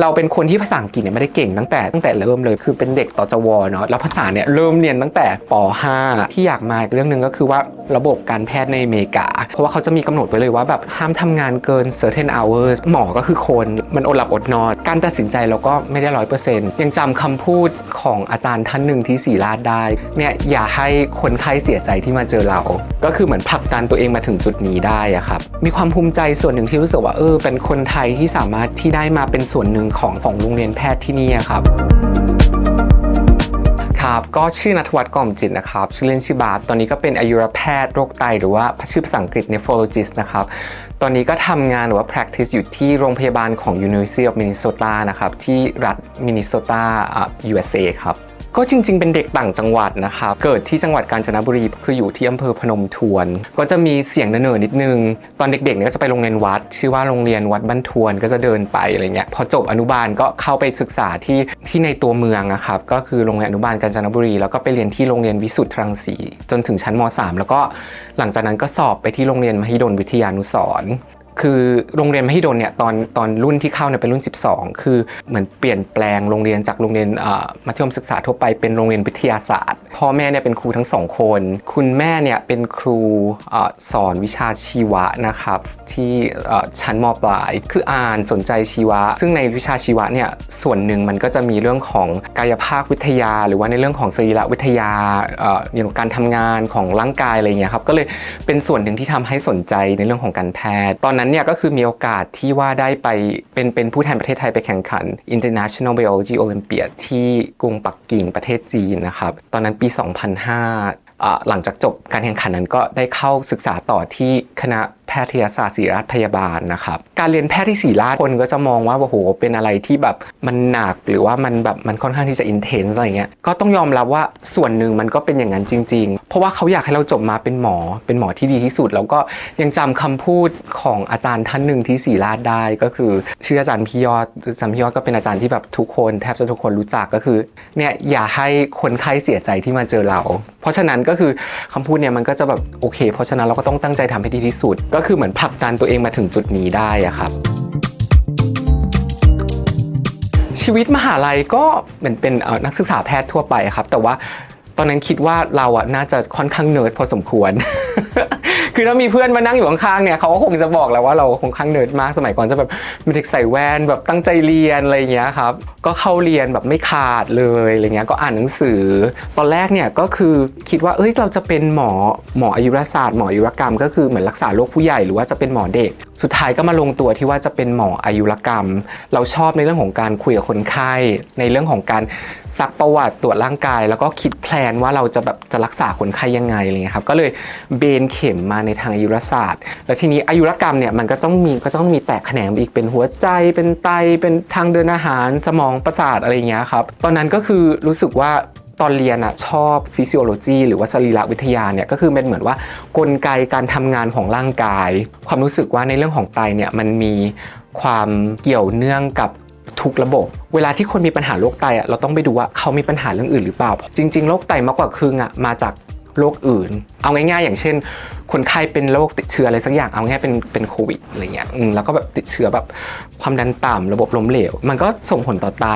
เราเป็นคนที่ภาษาอังกฤษเนี่ยไม่ได้เก่งตั้งแต่ตั้งแต่เริ่มเลยคือเป็นเด็กต่อจวเนาะแล้วภาษาเนี่ยเริ่มเรียนตั้งแต่ป .5 ที่อยากมาอีกเรื่องหนึ่งก็คือว่าระบบการแพทย์ในอเมริกา เพราะว่าเขาจะมีกำหนดไว้เลยว่าแบบห้ามทำงานเกิน certain hours หมอก็คือคนมันอดหลับอดนอน การตัดสินใจเราก็ไม่ได้ร้อยเปอร์เซ็นต์ยังจำคำพูดของอาจารย์ท่านหนึ่งที่ศรีราชได้เนี่ยอย่าให้คนไข้เสียใจที่มาเจอเรา ก็คือเหมือนผลักดันตัวเองมาถึงจุดนี้ได้อะครับมีความภูมิใจส่วนหนึ่งที่รู้สึกว่าเออเป็นคนไทยที่สามารถที่ได้มาเป็นส่วนหนึ่งของของโรงเรียนแพทย์ที่นี่ครับครับก็ชื่อนัทวัฒน์กล่อมจิตนะครับ ชื่อเล่นชื่อบาสตอนนี้ก็เป็นอายุรแพทย์โรคไต หรือว่าชื่อภาษาอังกฤษ nephrologist นะครับ ตอนนี้ก็ทำงานหรือว่า practice อยู่ที่โรงพยาบาลของ University of Minnesota นะครับ ที่รัฐมินนิโซตาอ่า USA ครับ ก็จริง ๆ เป็นเด็กต่างจังหวัดนะครับ เกิดที่จังหวัดกาญจนบุรี คืออยู่ที่อำเภอพนมทวน ก็จะมีเสียงเนินๆนิดนึง ตอนเด็กๆเนี่ยก็จะไปโรงเรียนวัด ชื่อว่าโรงเรียนวัดบ้านทวนก็จะเดินไปอะไรเงี้ย พอจบอนุบาลก็เข้าไปศึกษาที่ที่ในตัวเมืองนะครับ ก็คือโรงเรียนอนุบาลกาญจนบุรี แล้วก็ไปเรียนที่โรงเรียนวิสุทธิ์รังสีจนถึงชั้นม .3 แล้วก็หลังจากนั้นก็สอบไปที่โรงเรียนมหิดลวิทยานุสร คือโรงเรียนมหิดลเนี่ยตอนตอนรุ่นที่เข้าเนี่ยเป็นรุ่น 12 คือเหมือนเปลี่ยนแปลงโรงเรียนจากโรงเรียนอ่อมัธยมศึกษาทั่วไปเป็นโรงเรียนวิทยาศาสตร์พ่อแม่เนี่ยเป็นครูทั้งสองคน คุณแม่เนี่ยเป็นครูอสอนวิชาชีวะนะครับที่ชั้นมปลาย คืออ่านสนใจชีวะ ซึ่งในวิชาชีวะเนี่ยส่วนหนึ่งมันก็จะมีเรื่องของกายภาควิทยา หรือว่าในเรื่องของสรีรวิทยาเอ่ออย่างการทำงานของร่างกายอะไรอย่างเงี้ยครับก็เลยเป็นส่วนหนึ่งที่ทำให้สนใจในเรื่องของการแพทย์ ตอนนั้นเนี่ยก็คือมีโอกาสที่ว่าได้ไปเป็นเป็นผู้แทนประเทศไทยไปแข่งขัน International Biology Olympiad ที่กรุงปักกิ่งประเทศจีนนะครับ ตอนนั้นปี 2005หลังจากจบการแข่งขันนั้นก็ได้เข้าศึกษาต่อที่คณะ แพทยศาสตร์ศิริราชพยาบาลนะครับการเรียนแพทย์ที่ศิริราชคนก็จะมองว่าโอ้โหเป็นอะไรที่แบบมันหนักหรือว่ามันแบบมันค่อนข้างที่จะอินเทนส์อะไรเงี้ยก็ต้องยอมรับว่าส่วนหนึ่งมันก็เป็นอย่างนั้นจริง ๆ เพราะว่าเขาอยากให้เราจบมาเป็นหมอเป็นหมอที่ดีที่สุด แล้วก็ยังจำคำพูดของอาจารย์ท่านหนึ่งที่ศิริราชได้ก็คือชื่ออาจารย์พี่ยอดอาจารย์พี่ยอดก็เป็นอาจารย์ที่แบบทุกคนแทบจะทุกคนรู้จักก็คือเนี่ยอย่าให้คนไข้เสียใจที่มาเจอเรา เพราะฉะนั้นก็คือคำพูดเนี่ยมันก็จะแบบโอเค เพราะฉะนั้นเราก็ต้องตั้งใจทำให้ดีที่สุดก็คือเหมือนผลักดันตัวเองมาถึงจุดนี้ได้อะครับ ชีวิตมหาลัยก็เหมือนเป็นนักศึกษาแพทย์ทั่วไปครับ แต่ว่า ตอนนั้นคิดว่าเราอะน่าจะค่อนข้างเนิร์ดพอสมควร คือถ้ามีเพื่อนมานั่งอยู่ข้างๆเนี่ยเขาก็คงจะบอกแล้วว่าเราคงข้างเนิร์ดมากสมัยก่อนจะแบบเป็นเด็กใส่แว่นแบบตั้งใจเรียนอะไรอย่างเงี้ยครับก็เข้าเรียนแบบไม่ขาดเลยอะไรเงี้ยก็อ่านหนังสือ ตอนแรกเนี่ยก็คือคิดว่าเอ้ยเราจะเป็นหมอหมออายุรศาสตร์หมออายุรกรรม ก็คือเหมือนรักษาโรคผู้ใหญ่หรือว่าจะเป็นหมอเด็ก สุดท้ายก็มาลงตัวที่ว่าจะเป็นหมออายุรกรรม เราชอบในเรื่องของการคุยกับคนไข้ในเรื่องของการซักประวัติตรวจร่างกาย แล้วก็คิดแพลนว่าเราจะแบบจะรักษาคนไข้ยังไงอะไรเงี้ยครับก็เลยเบนเข็มมาในทางอายุรศาสตร์ แล้วทีนี้อายุรกรรมเนี่ยมันก็ต้องมีก็ต้องมีแตกแขนงอีกเป็นหัวใจเป็นไตเป็นทางเดินอาหารสมองประสาทอะไรเงี้ยครับตอนนั้นก็คือรู้สึกว่าตอนเรียนอะชอบฟิสิโอโลจีหรือว่าสรีรวิทยาเนี่ยก็คือเป็นเหมือนว่ากลไกการทำงานของร่างกาย ความรู้สึกว่าในเรื่องของไตเนี่ยมันมีความเกี่ยวเนื่องกับ ทุกระบบ เวลาที่คนมีปัญหาโรคไตอะเราต้องไปดูว่าเขามีปัญหาเรื่องอื่นหรือเปล่า จริงๆโรคไตมากกว่าครึ่งอะมาจากโรคอื่น เอาง่ายๆ อย่างเช่น คนไข้เป็นโรคติดเชื้ออะไรสักอย่างเอาง่ายๆเป็นเป็นโควิดอะไรเงี้ยแล้วก็แบบติดเชื้อแบบความดันต่ำระบบล้มเหลว มันก็ส่งผลต่อไต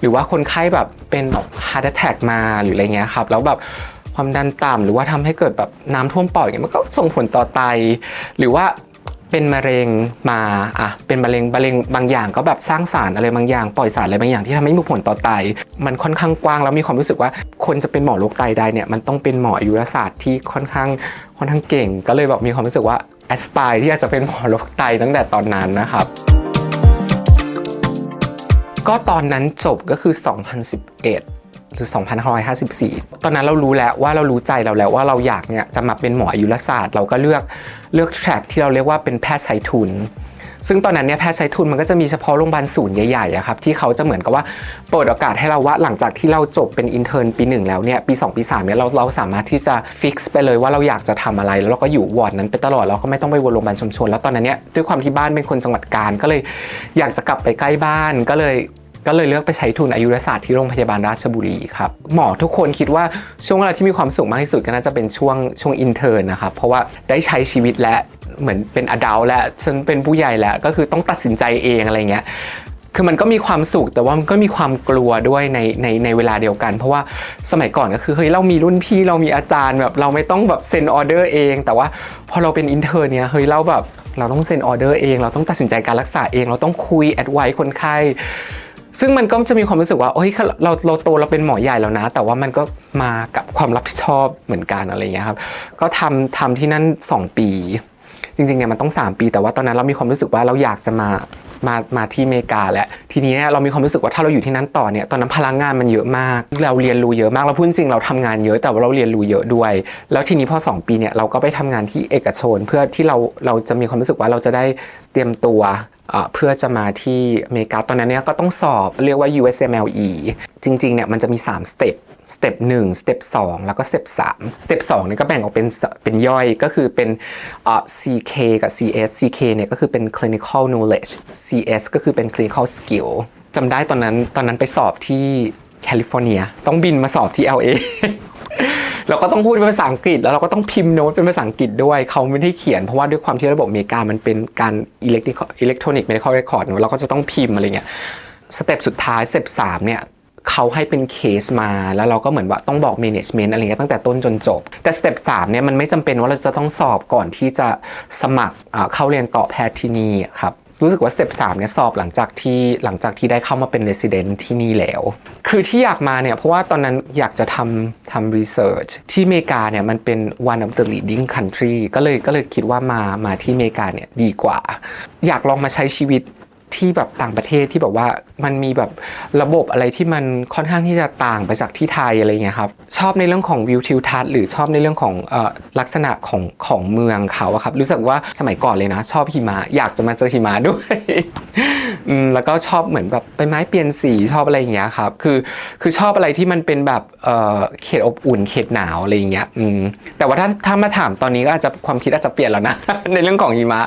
หรือว่าคนไข้แบบเป็นแบบ heart attack มาหรืออะไรเงี้ยครับแล้วแบบความดันต่ำหรือว่าทำให้เกิดแบบน้ำท่วมปอดอย่างเงี้ยมันก็ส่งผลต่อไต หรือว่า เป็นมะเร็งมาอะเป็นมะเร็งมะเร็งบางอย่างก็แบบสร้างสารอะไรบางอย่าง ปล่อยสารอะไรบางอย่างที่ทำให้มีผลต่อไต มันค่อนข้างกว้างแล้วมีความรู้สึกว่า คนจะเป็นหมอโรคไตได้เนี่ยมันต้องเป็นหมออายุรศาสตร์ที่ค่อนข้างค่อนข้างเก่ง ก็เลยแบบมีความรู้สึกว่าแอสปายที่อยากจะเป็นหมอโรคไตตั้งแต่ตอนนั้นนะครับก็ตอนนั้นจบก็คือ 2011 หรือ 2554 ตอนนั้นเรารู้แล้วว่าเรารู้ใจเราแล้วว่าเราอยากเนี่ยจะมาเป็นหมออายุรศาสตร์ เราก็เลือกเลือกแทร็กที่เราเรียกว่าเป็นแพทย์สายทุน ซึ่งตอนนั้นเนี่ยแพทย์ใช้ทุนมันก็จะมีเฉพาะโรงพยาบาลศูนย์ใหญ่ๆอะครับที่เขาจะเหมือนกับว่าเปิดโอกาสให้เราว่าหลังจากที่เราจบเป็นอินเทอร์นปีหนึ่งแล้วเนี่ยปี 2 ปี3เนี่ยเราเราสามารถที่จะฟิกซ์ไปเลยว่าเราอยากจะทำอะไร แล้วเราก็อยู่วอร์ดนั้นไปตลอดเราก็ไม่ต้องไปวนโรงพยาบาลชุมชนแล้วตอนนั้นเนี่ยด้วยความที่บ้านเป็นคนจังหวัดกาญก็เลยอยากจะกลับไปใกล้บ้านก็เลย ก็เลยเลือกไปใช้ทุนอายุรศาสตร์ที่โรงพยาบาลราชบุรีครับหมอทุกคนคิดว่าช่วงเวลาที่มีความสุขมากที่สุดก็น่าจะเป็นช่วงช่วงอินเทอร์นะครับเพราะว่าได้ใช้ชีวิตและเหมือนเป็นอดัลและฉันเป็นผู้ใหญ่แล้วก็คือต้องตัดสินใจเองอะไรเงี้ยคือมันก็มีความสุขแต่ว่ามันก็มีความกลัวด้วยในในในเวลาเดียวกัน เพราะว่าสมัยก่อนก็คือเฮ้ยเรามีรุ่นพี่เรามีอาจารย์แบบเราไม่ต้องแบบเซ็นออเดอร์เอง แต่ว่าพอเราเป็นอินเทอร์เนี่ยเฮ้ยเราแบบเราต้องเซ็นออเดอร์เอง เราต้องตัดสินใจการรักษาเอง เราต้องคุยแอดไวคนไข้ ซึ่งมันก็จะมีความรู้สึกว่าเฮ้ยเราเราโตเราเป็นหมอใหญ่แล้วนะ แต่ว่ามันก็มากับความรับผิดชอบเหมือนกันอะไรอย่างเงี้ยครับ ก็ทำทำที่นั่น 2 ปี จริงๆเนี่ยมันต้อง 3 ปี แต่ว่าตอนนั้นเรามีความรู้สึกว่าเราอยากจะมามามาที่อเมริกาแหละทีนี้เนี่ยเรามีความรู้สึกว่าถ้าเราอยู่ที่นั้นต่อเนี่ยตอนนั้นพลังงานมันเยอะมาก เราเรียนรู้เยอะมากเราพูดจริงเราทำงานเยอะแต่ว่าเราเรียนรู้เยอะด้วย แล้วทีนี้พอ 2 ปีเนี่ยเราก็ไปทำงานที่เอกชน เพื่อที่เราเราจะมีความรู้สึกว่าเราจะได้เตรียมตัว เพื่อจะมาที่อเมริกาตอนนั้นเนี่ยก็ต้องสอบเรียกว่า USMLE จริงๆเนี่ยมันจะมี 3 สเต็ปสเต็ปหนึ่งสเต็ปสองแล้วก็สเต็ปสามสเต็ปสองเนี่ยก็แบ่งออกเป็นเป็นย่อยก็คือเป็นเอ่อ CK กับ CS CK เนี่ยก็คือเป็น clinical knowledge CS ก็คือเป็น clinical skill จำได้ตอนนั้นตอนนั้นไปสอบที่แคลิฟอร์เนีย ต้องบินมาสอบที่ LA เราก็ต้องพูดเป็นภาษาอังกฤษ แล้วเราก็ต้องพิมพ์โน้ตเป็นภาษาอังกฤษด้วยเขาไม่ได้เขียนเพราะว่าด้วยความที่ระบบอเมริกามันเป็นการอิเล็กทรอนิกส์เมดิคอลเรคคอร์ดเราก็จะต้องพิมพ์อะไรเงี้ยสเต็ปสุดท้ายสเต็ปสามเนี่ยเขาให้เป็นเคสมาแล้วเราก็เหมือนว่าต้องบอก management อะไรเงี้ยตั้งแต่ต้นจนจบ แต่สเต็ปสามเนี่ยมันไม่จำเป็นว่าเราจะต้องสอบก่อนที่จะสมัครเข้าเรียนต่อแพทย์ที่นี่ครับ รู้สึกว่าสเต็ปสามเนี่ยสอบหลังจากที่หลังจากที่ได้เข้ามาเป็น resident ที่นี่แล้ว คือที่อยากมาเนี่ยเพราะว่าตอนนั้นอยากจะทำทำรีเสิร์ชที่อเมริกาเนี่ยมันเป็น one of the leading country ก็เลยก็เลยคิดว่ามามาที่อเมริกาเนี่ยดีกว่า อยากลองมาใช้ชีวิต ที่แบบต่างประเทศที่แบบว่ามันมีแบบระบบอะไรที่มันค่อนข้างที่จะต่างไปจากที่ไทยอะไรเงี้ยครับชอบในเรื่องของวิวทิวทัศน์หรือชอบในเรื่องของออลักษณะของของเมืองเขาอะครับรู้สึกว่าสมัยก่อนเลยนะ ชอบหิมะอยากจะมาเจอหิมะด้วยแล้วก็ชอบเหมือนแบบใบไม้เปลี่ยนสีชอบอะไรอย่างเงี้ยครับคือคือชอบอะไรที่มันเป็นแบบเเขตอบอุ่นเขตหนาวอะไรอย่างเงี้ยแต่ว่าถ้าถ้ามาถามตอนนี้ก็อาจจะความคิดอาจจะเปลี่ยนแล้วนะในเรื่องของหิมะ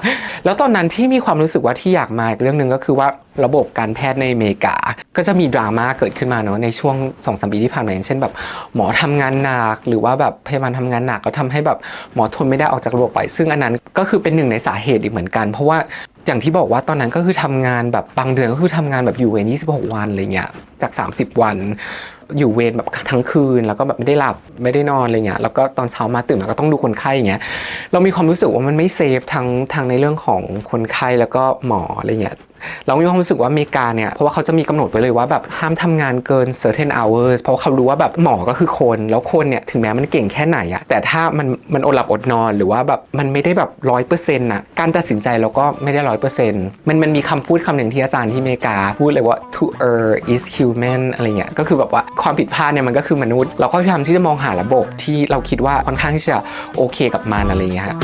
แล้วตอนนั้นที่มีความรู้สึกว่าที่อยากมาอีกเรื่องหนึ่งก็คือว่าระบบการแพทย์ในอเมริกา ก็จะมีดราม่าเกิดขึ้นมาเนาะในช่วง2อสปีที่ผ่านมาอย่างเช่นแบบหมอทำงานหนัก หรือว่าแบบพยาบาลทำงานหนักแล้วทำให้แบบหมอทนไม่ได้ออกจากระบบไป ซึ่งอันนั้นก็คือเป็นหนึ่งในสาเหตุอีกเหมือนกัน เพราะว่าอย่างที่บอกว่าตอนนั้นก็คือทำงานแบบบางเดือนก็คือทำงานแบบอยู่เวร26 วันอะไรเงี้ยจาก 30 วัน อยู่เวรแบบทั้งคืน แล้วก็แบบไม่ได้หลับไม่ได้นอนอะไรเงี้ยแล้วก็ตอนเช้ามาตื่นมาก็ต้องดูคนไข้อย่างเงี้ยเรามีความรู้สึกว่ามันไม่เซฟทั้งทางในเรื่องของคนไข้แล้วก็หมออะไรเงี้ย เรามีความรู้สึกว่าอเมริกาเนี่ยเพราะว่าเขาจะมีกำหนดไว้เลยว่าแบบห้ามทำงานเกิน certain hours เพราะเขารู้ว่าแบบหมอก็คือคนแล้วคนเนี่ยถึงแม้มันเก่งแค่ไหนอะแต่ถ้ามันมันอดหลับอดนอนหรือว่าแบบมันไม่ได้แบบร้อยเปอร์เซ็นต์อะการตัดสินใจเราก็ไม่ได้ร้อยเปอร์เซ็นต์มันมันมีคำพูดคำหนึ่งที่อาจารย์ที่อเมริกา พูดเลยว่า to err is human อะไรเงี้ยก็คือแบบว่าความผิดพลาดเนี่ยมันก็คือมนุษย์ เราก็พยายามที่จะมองหาระบบที่เราคิดว่าค่อนข้างที่จะโอเคกับมันอะไรเงี้ยฮะ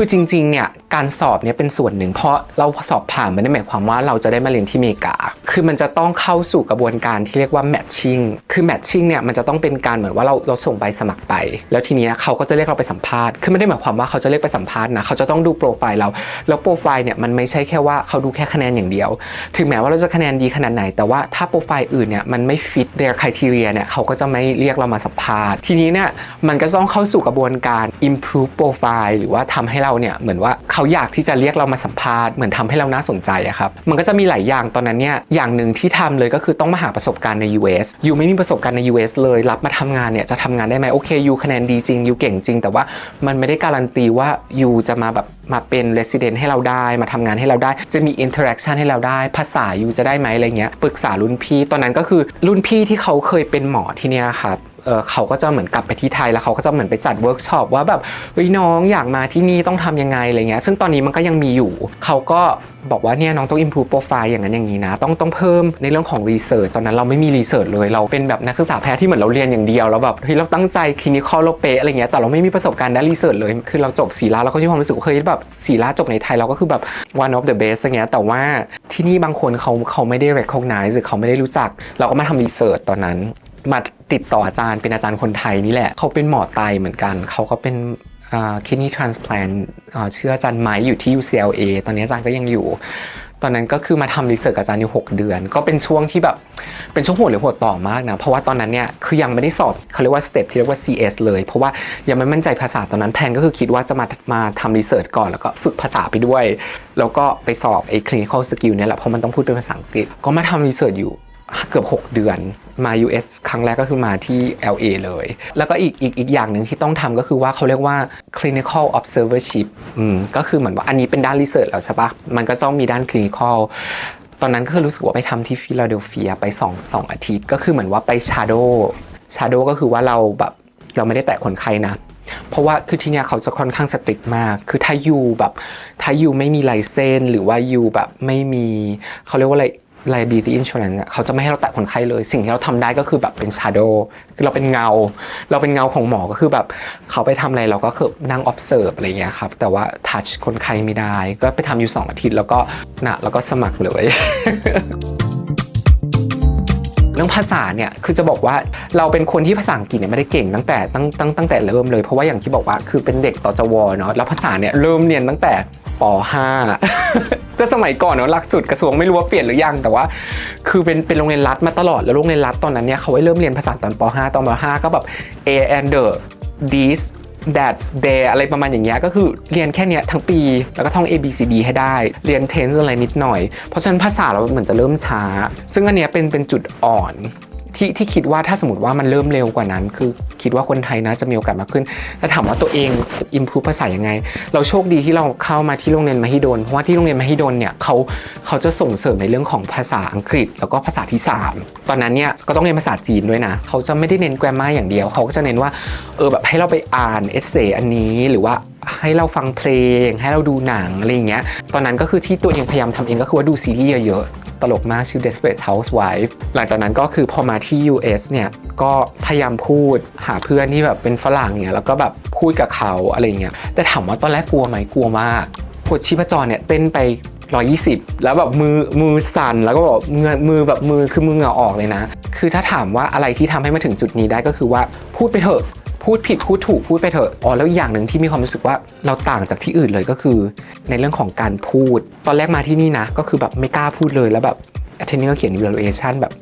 คือจริงๆ เนี่ยการสอบเนี่ยเป็นส่วนหนึ่ง เพราะเราสอบผ่านไม่ได้หมายความว่าเราจะได้มาเรียนที่อเมริกา คือมันจะต้องเข้าสู่กระบวนการที่เรียกว่า matching คือ matching เนี่ยมันจะต้องเป็นการเหมือนว่าเราเราส่งใบสมัครไป แล้วทีเนี้ยเขาก็จะเรียกเราไปสัมภาษณ์ คือไม่ได้หมายความว่าเขาจะเรียกไปสัมภาษณ์นะเขาจะต้องดูโปรไฟล์เรา แล้วโปรไฟล์เนี่ยมันไม่ใช่แค่ว่าเขาดูแค่คะแนนอย่างเดียว ถึงแม้ว่าเราจะคะแนนดีขนาดไหน แต่ว่าถ้าโปรไฟล์อื่นเนี่ยมันไม่ fit their criteria เนี่ยเขาก็จะไม่เรียกเรามาสัมภาษณ์ ทีนี้เนี่ยมันก็ต้องเข้าสู่กระบวนการ improve profile หรือว่าทำให้เราเนี่ยเหมือนว่าเขาอยากที่จะเรียกเรามาสัมภาษณ์เหมือนทำให้เราน่าสนใจอะครับมันก็จะมีหลายอย่างตอนนั้นเนี่ยอย่างหนึ่งที่ทำเลยก็คือต้องมาหาประสบการณ์ใน US ยูไม่มีประสบการณ์ใน US เลยรับมาทำงานเนี่ยจะทำงานได้ไหมโอเคยูคะแนนดีจริงยูเก่งจริง แต่ว่ามันไม่ได้การันตีว่ายูจะมาแบบมาเป็น resident ให้เราได้มาทำงานให้เราได้ จะมี interaction ให้เราได้ ภาษายูจะได้ไหมอะไรเงี้ยปรึกษารุ่นพี่ตอนนั้นก็คือรุ่นพี่ที่เขาเคยเป็นหมอที่เนี่ยครับ เเขาก็จะเหมือนกลับไปที่ไทยแล้วเขาก็จะเหมือนไปจัดเวิร์กช็อปว่าแบบเฮ้ยน้องอยากมาที่นี่ต้องทำยังไงอะไรเงี้ยซึ่งตอนนี้มันก็ยังมีอยู่ เขาก็บอกว่าเนี่ยน้องต้อง improve profile อย่างนั้นอย่างนี้นะ ต้องต้องเพิ่มในเรื่องของ research ตอนนั้นเราไม่มี research เลย เราเป็นแบบนักศึกษาแพทย์ที่เหมือนเราเรียนอย่างเดียวแล้วแบบเฮ้ยเราตั้งใจ clinical เราเป๊ะอะไรเงี้ยแต่เราไม่มีประสบการณ์ด้าน research เลยคือเราจบศิลาเราก็มีความรู้สึกเฮ้ยแบบศิลาจบในไทยเราก็คือแบบ one of the best อย่างเงี้ยแต่ว่าที่นี่บางคนเขาเขาไม่ได้ recognize หรือเขาไม่ได้รู้จัก เราก็มาทำ research ตอนนั้น มาติดต่ออาจารย์เป็นอาจารย์คนไทยนี่แหละ เขาเป็นหมอไตเหมือนกัน เขาก็เป็นคิดนี่ทรานส p พลนชื่ออาจารย์ไม้อยู่ที่ UCLA ตอนนี้อาจารย์ก็ยังอยู่ ตอนนั้นก็คือมาทำรีเสิร์ชกับอาจารย์อยู่ 6 เดือน ก็เป็นช่วงที่แบบ เป็นช่วงหัวหรือหัวต่อมากนะ เพราะว่าตอนนั้นเนี่ยคือยังไม่ได้สอบเขาเรียกว่าสเต็ปที่เรียกว่า CS เลย เพราะว่ายังไม่มั่นใจภาษาตอนนั้นแพนก็คือคิดว่าจะมามาทำรีเสิร์ชก่อนแล้วก็ฝึกภาษาไปด้วย แล้วก็ไปสอบไอ้ clinical skill เนี่ยแหละเพราะมันต้องพูดเป็นภาษาอังกฤษก็มาทำรีเสิร์ชอยู่ เกือบ 6 เดือนมา US ครั้งแรกก็คือมาที่ LA เลย แล้วก็อีกอีกอีกอย่างหนึ่งที่ต้องทำก็คือว่าเขาเรียกว่า clinical observership อืมก็คือเหมือนว่าอันนี้เป็นด้าน research แล้วใช่ปะมันก็ต้องมีด้าน clinical ตอนนั้นก็คือรู้สึกว่าไปทำที่ฟิลาเดลเฟียไป2 2อาทิตย์ ก็คือเหมือนว่าไป shadow shadow ก็คือว่าเราแบบเราไม่ได้แตะคนไข้นะเพราะว่าคือที่เนี่ยเขาจะค่อนข้างสตริกมาก คือถ้ายูแบบถ้ายูไม่มีไลเซนหรือว่ายูแบบไม่มีเขาเรียกว่าอะไร liability insurance เขาจะไม่ให้เราแตะคนไข้เลย สิ่งที่เราทำได้ก็คือแบบเป็น shadow เราเป็นเงา เราเป็นเงาของหมอก็คือแบบเขาไปทำอะไรเราก็คือนั่ง observe อะไรเงี้ยครับ แต่ว่า touch คนไข้ไม่ได้ ก็ไปทำอยู่ 2 อาทิตย์ แล้วก็นะแล้วก็สมัครเลยเรื่องภาษาเนี่ยคือจะบอกว่าเราเป็นคนที่ภาษาอังกฤษเนี่ยไม่ได้เก่งตั้งแต่ตั้งตั้งตั้งแต่เริ่มเลยเพราะว่าอย่างที่บอกว่าคือเป็นเด็กต่อจวเนาะแล้วภาษาเนี่ยเริ่มเรียนตั้งแต่ป .5 ก็สมัยก่อนเนาะหลักสูตรกระทรวงไม่รู้ว่าเปลี่ยนหรือยังแต่ว่า คือเป็นเป็นโรงเรียนรัฐมาตลอดแล้วโรงเรียนรัฐตอนนั้นเนี่ยเขาให้เริ่มเรียนภาษาตอนป .5 ตอนป .5 ก็แบบ a and the these that they อะไรประมาณอย่างเงี้ยก็คือเรียนแค่เนี้ยทั้งปีแล้วก็ท่อง A B C D ให้ได้ เรียน tense อะไรนิดหน่อย เพราะฉะนั้นภาษาเราเหมือนจะเริ่มช้า ซึ่งอันเนี้ยเป็นเป็นจุดอ่อน ที่ที่คิดว่าถ้าสมมติว่ามันเริ่มเร็วกว่านั้น คือคิดว่าคนไทยนะจะมีโอกาสมากขึ้นแต่ถามว่าตัวเอง improve ภาษายังไง เราโชคดีที่เราเข้ามาที่โรงเรียนมหิดลเพราะว่าที่โรงเรียนมหิดลเนี่ยเขาเขาจะส่งเสริมในเรื่องของภาษาอังกฤษ แล้วก็ภาษาที่ 3 ตอนนั้นเนี่ยก็ต้องเรียนภาษาจีนด้วยนะ เขาจะไม่ได้เน้น grammar อย่างเดียว เขาก็จะเน้นว่าเออแบบให้เราไปอ่านเอเซอันนี้หรือว่าให้เราฟังเพลง ให้เราดูหนังอะไรอย่างเงี้ย ตอนนั้นก็คือที่ตัวเองพยายามทำเองก็คือว่าดูซีรีส์เยอะ ตลกมากชื่อ Desperate Housewife หลังจากนั้นก็คือพอมาที่ US เนี่ยก็พยายามพูดหาเพื่อนที่แบบเป็นฝรั่งเนี่ยแล้วก็แบบพูดกับเขาอะไรเงี้ยแต่ถามว่าตอนแรกกลัวไหมกลัวมากกดชีพจรเนี่ยเต้นไป120 แล้วแบบมือมือสั่นแล้วก็แบบเงือมือแบบมือคือมือเหงื่อออกเลยนะ คือถ้าถามว่าอะไรที่ทำให้มาถึงจุดนี้ได้ก็คือว่าพูดไปเถอะ พูดผิดพูดถูกพูดไปเถอะอ๋อแล้วอีกอย่างหนึ่งที่มีความรู้สึกว่าเราต่างจากที่อื่นเลยก็คือ ในเรื่องของการพูด ตอนแรกมาที่นี่นะ ก็คือแบบไม่กล้าพูดเลยแล้วแบบ attending ก็เขียน evaluation แบบ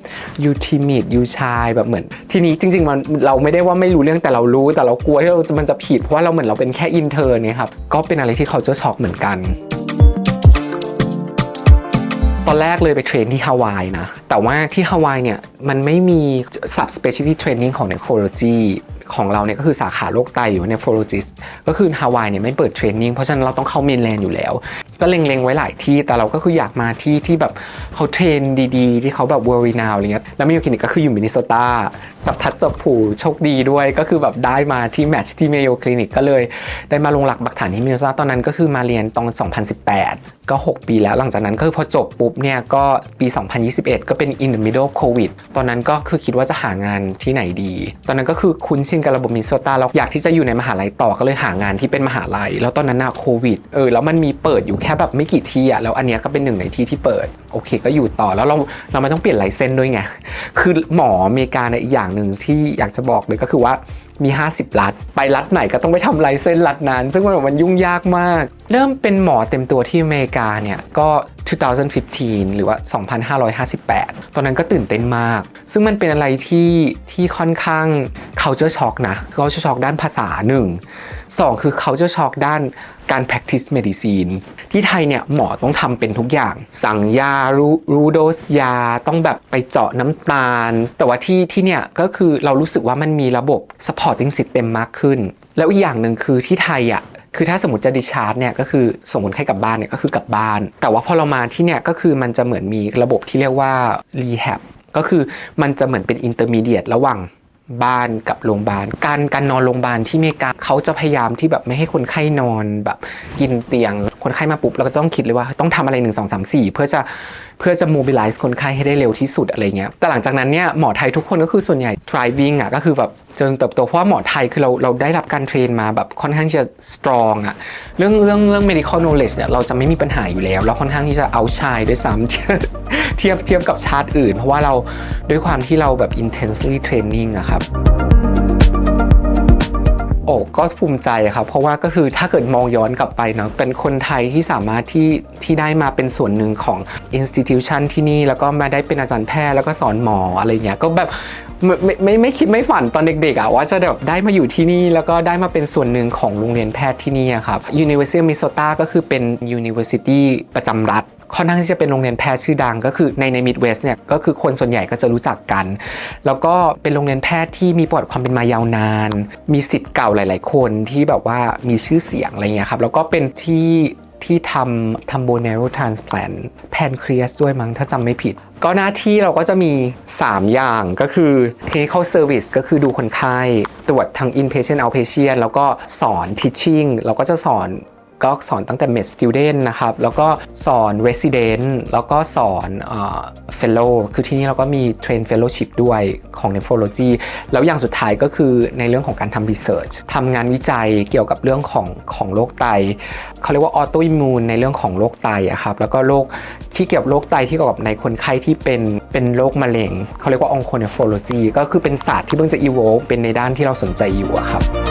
you timid you shy แบบเหมือน ทีนี้จริงๆมันเราไม่ได้ว่าไม่รู้เรื่องแต่เรารู้ แต่เรากลัวที่เรามันจะผิดเพราะว่าเราเหมือนเราเป็นแค่อินเทอร์เนี่ยครับก็เป็นอะไรที่เขาจะช็อกเหมือนกันตอนแรกเลยไปเทรนที่ฮาวายนะ แต่ว่าที่ฮาวายเนี่ย มันไม่มี subspecialty training ของ nephrology ของเราเนี่ยก็คือสาขาโรคไตอ nephrologist ก็คือฮาวายเนี่ยไม่เปิดเทรนนิ่งเพราะฉะนั้นเราต้องเข้าเมนแลนด์อยู่แล้ว ก็เล็งๆไว้หลายที่แต่เราก็คืออยากมาที่ที่แบบเขาเทรนดีๆ ที่เขาแบบ world renowned อะไรเงี้ยแล้วมิโอคลินิกก็คืออยู่มินนิโซตาจับพัดจับผูโชคดีด้วยก็คือแบบได้มาที่แมทช์ที่เมโอคลินิกก็เลย ได้มาลงหลักปักฐานที่มินนิโซตาตอนนั้นก็คือมาเรียนตอน 2018 ก็ 6 ปีแล้วหลังจากนั้นก็คือพอจบปุ๊บเนี่ยก็ปี 2021 ก็เป็น in the middle of covid ตอนนั้นก็คือคิดว่าจะหางานที่ไหนดี ตอนนั้นก็คือคุ้นชินกับระบบมินโซตาแล้วอยากที่จะอยู่ในมหาลัยต่อก็เลยหางานที่เป็นมหาลัย แล้วตอนนั้นนะโควิดเออแล้วมันมีเปิดอยู่แค่แบบไม่กี่ที่อะแล้วอันเนี้ยก็เป็นหนึ่งในที่ที่เปิดโอเค ก็อยู่ต่อแล้วเราเราไม่ต้องเปลี่ยนไลเซนส์ด้วยไงคือหมออเมริกาในอีกอย่างหนึ่งที่อยากจะบอกเลยก็คือว่ามี 50 รัฐ ไปรัฐไหนก็ต้องไปทำไลเซนส์รัฐนั้น ซึ่งมันมันยุ่งยากมาก เริ่มเป็นหมอเต็มตัวที่อเมริกาเนี่ย ก็ 2015 หรือว่า 2558 ตอนนั้นก็ตื่นเต้นมาก ซึ่งมันเป็นอะไรที่ที่ค่อนข้าง culture shock นะ culture shock ด้านภาษาหนึ่งสองคือ culture shock ด้านการ practice medicine ที่ไทยเนี่ยหมอต้องทำเป็นทุกอย่าง สั่งยารู้รู้โดสยาต้องแบบไปเจาะน้ำตาล แต่ว่าที่ที่เนี่ยก็คือเรารู้สึกว่ามันมีระบบ supporting system มากขึ้น แล้วอีกอย่างหนึ่งคือที่ไทยอะ คือถ้าสมมติจะดิชาร์จเนี่ยก็คือส่งคนไข้กลับบ้านเนี่ยก็คือกลับบ้าน แต่ว่าพอเรามาที่เนี่ยก็คือมันจะเหมือนมีระบบที่เรียกว่า rehab ก็คือมันจะเหมือนเป็น intermediate ระหว่างบ้านกับโรงพยาบาล การการนอนโรงพยาบาลที่เมกาเขาจะพยายามที่แบบไม่ให้คนไข้นอนแบบกินเตียง คนไข้มาปุ๊บเราก็ต้องคิดเลยว่าต้องทำอะไร 1 2 3 4 เพื่อจะเพื่อจะ mobilize คนไข้ให้ได้เร็วที่สุดอะไรเงี้ยแต่หลังจากนั้นเนี่ยหมอไทยทุกคนก็คือส่วนใหญ่ thriving อะก็คือแบบจริญเติบโตเพราะว่าหมอไทยคือเราเราได้รับการเทรนมาแบบค่อนข้างจะ strong อะเรื่องเรื่องเรื่อง medical knowledge เนี่ยเราจะไม่มีปัญหาอยู่แล้วแล้วค่อนข้างที่จะเอาชายด้วยซ้ำเทียบเทียบกับชาติอื่น เพราะว่าเราด้วยความที่เราแบบ intensely training อะครับ โอ้ก็ภูมิใจครับเพราะว่าก็คือถ้าเกิดมองย้อนกลับไปเนาะเป็นคนไทยที่สามารถที่ที่ได้มาเป็นส่วนหนึ่งของ institution ที่นี่ แล้วก็มาได้เป็นอาจารย์แพทย์แล้วก็สอนหมออะไรเงี้ยก็แบบไม่ไม่ไม่คิดไม่ฝันตอนเด็กๆอะว่าจะแบบได้มาอยู่ที่นี่ แล้วก็ได้มาเป็นส่วนหนึ่งของโรงเรียนแพทย์ที่นี่อะครับ University of Minnesota ก็คือเป็น university ประจำรัฐ ค่อนข้างที่จะเป็นโรงเรียนแพทย์ชื่อดัง ก็คือในในมิดเวสเนี่ยก็คือคนส่วนใหญ่ก็จะรู้จักกัน แล้วก็เป็นโรงเรียนแพทย์ที่มีประวัติความเป็นมายาวนาน มีสิทธิ์เก่าหลาย ๆ คนที่แบบว่ามีชื่อเสียงอะไรเงี้ยครับแล้วก็เป็นที่ที่ทำทำโบเนโรทรานส p ล a n แพนครีสด้วยมั้งถ้าจำไม่ผิด ก็หน้าที่เราก็จะมี 3 อย่างก็คือ clinical service ก็คือดูคนไข้ ตรวจทั้ง inpatient outpatient แล้วก็สอน teaching เราก็จะสอน ก็สอนตั้งแต่ med student นะครับ แล้วก็สอน resident แล้วก็สอนเอ่อ fellow คือที่นี่เราก็มี train fellowship ด้วยของ nephrology แล้วอย่างสุดท้ายก็คือในเรื่องของการทำ research ทำงานวิจัยเกี่ยวกับเรื่องของของโรคไต เขาเรียกว่า autoimmune ในเรื่องของโรคไตอะครับ แล้วก็โรคที่เกี่ยวกับโรคไตที่เกี่ยวกับในคนไข้ที่เป็นเป็นโรคมะเร็ง เขาเรียกว่า onconephrology ก็คือเป็นศาสตร์ที่เพิ่งจะ evolve เป็นในด้านที่เราสนใจอยู่อะครับ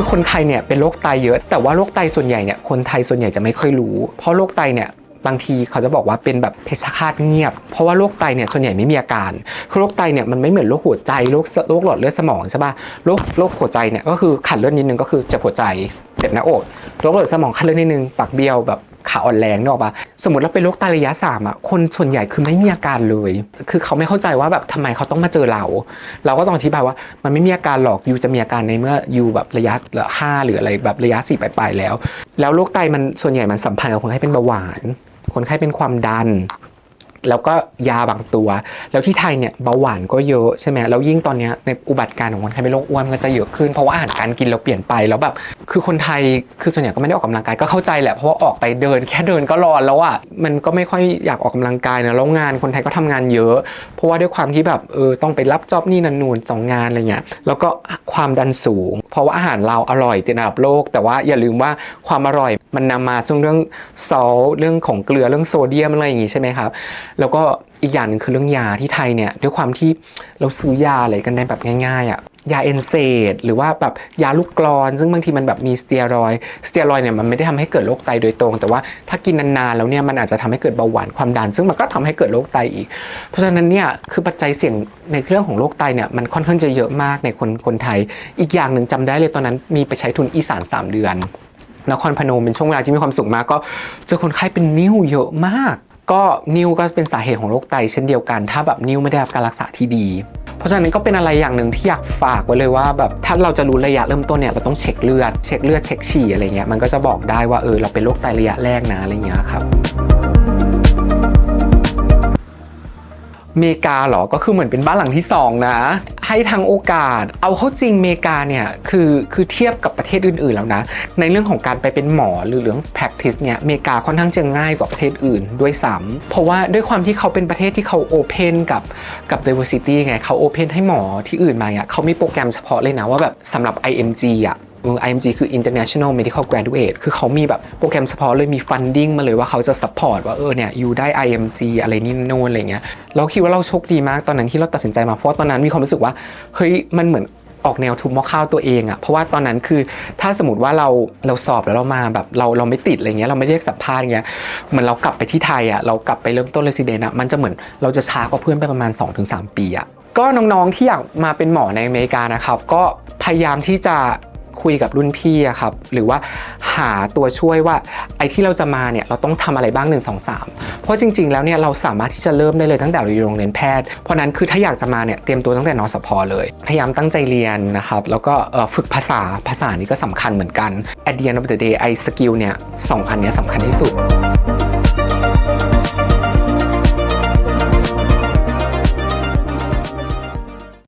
คือคนไทยเนี่ยเป็นโรคไตเยอะ แต่ว่าโรคไตส่วนใหญ่เนี่ยคนไทยส่วนใหญ่จะไม่ค่อยรู้ เพราะโรคไตเนี่ยบางทีเขาจะบอกว่าเป็นแบบเพชฌฆาตเงียบ เพราะว่าโรคไตเนี่ยส่วนใหญ่ไม่มีอาการ คือโรคไตเนี่ยมันไม่เหมือนโรคหัวใจโรคโรคหลอดเลือดสมองใช่ป่ะ โรคโรคหัวใจเนี่ยก็คือขัดเลือดนิดนึงก็คือเจ็บหัวใจ เจ็บหน้าอก โรคหลอดสมองขัดเลือดนิดนึง ปากเบี้ยวแบบ ขาอ่อนแรงเนอะปะสมมติเราเป็นโรคไตระยะสามอะคนส่วนใหญ่คือไม่มีอาการเลย คือเขาไม่เข้าใจว่าแบบทำไมเขาต้องมาเจอเรา เราก็ต้องอธิบายว่ามันไม่มีอาการหรอกยูจะมีอาการในเมื่อยูแบบระยะห้าหรืออะไรแบบระยะสี่ปลายๆแล้ว แล้วโรคไตมันส่วนใหญ่มันสัมพันธ์กับคนไข้เป็นเบาหวาน คนไข้เป็นความดัน แล้วก็ยาบางตัว แล้วที่ไทยเนี่ยเบาหวานก็เยอะใช่ไหมแล้วยิ่งตอนนี้ในอุบัติการณ์ของคนไข้เป็นโรคอ้วนก็จะเยอะขึ้นเพราะว่าอาหารการกินเราเปลี่ยนไปแล้วแบบคือคนไทยคือส่วนใหญ่ก็ไม่ได้ออกกำลังกายก็เข้าใจแหละเพราะว่าออกไปเดิน แค่เดินก็ร้อนแล้วอะมันก็ไม่ค่อยอยากออกกำลังกายนะแล้วงานคนไทยก็ทำงานเยอะ เพราะว่าด้วยความที่แบบเออต้องไปรับจ็อบนี่นันนูนสองงานอะไรเงี้ยแล้วก็ความดันสูง เพราะว่าอาหารเราอร่อยติดอันดับโลก แต่ว่าอย่าลืมว่าความอร่อยมันนำมาซึ่งเรื่องซอลเรื่องของเกลือเรื่องโซเดียมอะไรอย่างงี้ใช่ไหมครับแล้วก็อีกอย่างหนึ่งคือเรื่องยาที่ไทยเนี่ยด้วยความที่เราซื้อยาอะไรกันได้แบบง่ายๆอะยาเอนเซดหรือว่าแบบยาลูกกรอน ซึ่งบางทีมันแบบมีสเตียรอยสเตียรอยเนี่ยมันไม่ได้ทำให้เกิดโรคไตโดยตรง แต่ว่าถ้ากินนานๆแล้วเนี่ยมันอาจจะทำให้เกิดเบาหวานความดัน ซึ่งมันก็ทำให้เกิดโรคไตอีก เพราะฉะนั้นเนี่ยคือปัจจัยเสี่ยงในเรื่องของโรคไตเนี่ยมันค่อนข้างจะเยอะมากในคนคนไทย อีกอย่างหนึ่งจำได้เลยตอนนั้นมีไปใช้ทุนอีสานสามเดือนนครพนมเป็นช่วงเวลาที่มีความสุขมากก็เจอคนไข้เป็นนิ้วเยอะมาก ก็นิ้วก็เป็นสาเหตุของโรคไตเช่นเดียวกัน ถ้าแบบนิ้วไม่ได้รับการรักษาที่ดี เพราะฉะนั้นก็เป็นอะไรอย่างหนึ่งที่อยากฝากไว้เลยว่าแบบถ้าเราจะรู้ระยะเริ่มต้นเนี่ยเราต้องเช็คเลือดเช็คเลือดเช็คฉี่อะไรเงี้ยมันก็จะบอกได้ว่าเออเราเป็นโรคไตระยะแรกนะอะไรเงี้ยครับ เมกาเหรอ ก็คือเหมือนเป็นบ้านหลังที่ 2 นะ ให้ทางโอกาส เอาเข้าจริงเมกาเนี่ย คือคือเทียบกับประเทศอื่นๆแล้วนะ ในเรื่องของการไปเป็นหมอหรือเรื่อง practice เนี่ยเมกาค่อนข้างจะง่ายกว่าประเทศอื่นด้วยซ้ำเพราะว่าด้วยความที่เขาเป็นประเทศที่เขา open กับกับ diversity ไงเขา open ให้หมอที่อื่นมาอะเขามีโปรแกรมเฉพาะเลยนะว่าแบบสำหรับ IMG อะ IMG คือ International Medical Graduate คือเขามีแบบโปรแกรมเฉพาะเลยมี funding มาเลยว่าเขาจะ support ว่าเออเนี่ยอยู่ได้ IMG อะไรนี่โน่นอะไรเงี้ยเราคิดว่าเราโชคดีมากตอนนั้นที่เราตัดสินใจมาเพราะตอนนั้นมีความรู้สึกว่าเฮ้ยมันเหมือนออกแนวทุบหม้อข้าวตัวเองอะเพราะว่าตอนนั้นคือถ้าสมมติว่าเราเราสอบแล้วเรามาแบบเราเราไม่ติดอะไรเงี้ยเราไม่ได้เรียกสัมภาษณ์เงี้ยเหมือนเรากลับไปที่ไทยอะเรากลับไปเริ่มต้นเรซิเดนอะมันจะเหมือนเราจะช้ากว่าเพื่อนไปประมาณ 2-3 ปีอะก็น้องๆที่อยากมาเป็นหมอในอเมริกานะครับก็พยายามที่จะ คุยกับรุ่นพี่อะครับ หรือว่าหาตัวช่วยว่าไอ้ที่เราจะมาเนี่ยเราต้องทำอะไรบ้าง 1 2 3 เพราะจริง ๆ แล้วเนี่ยเราสามารถที่จะเริ่มได้เลยตั้งแต่เราอยู่โรงเรียนแพทย์ เพราะนั้นคือถ้าอยากจะมาเนี่ยเตรียมตัวตั้งแต่นสพเลย พยายามตั้งใจเรียนนะครับ แล้วก็ฝึกภาษาภาษานี้ก็สำคัญเหมือนกัน at the end of the day ไอ้สกิลเนี่ยสองอันเนี้ยสำคัญที่สุด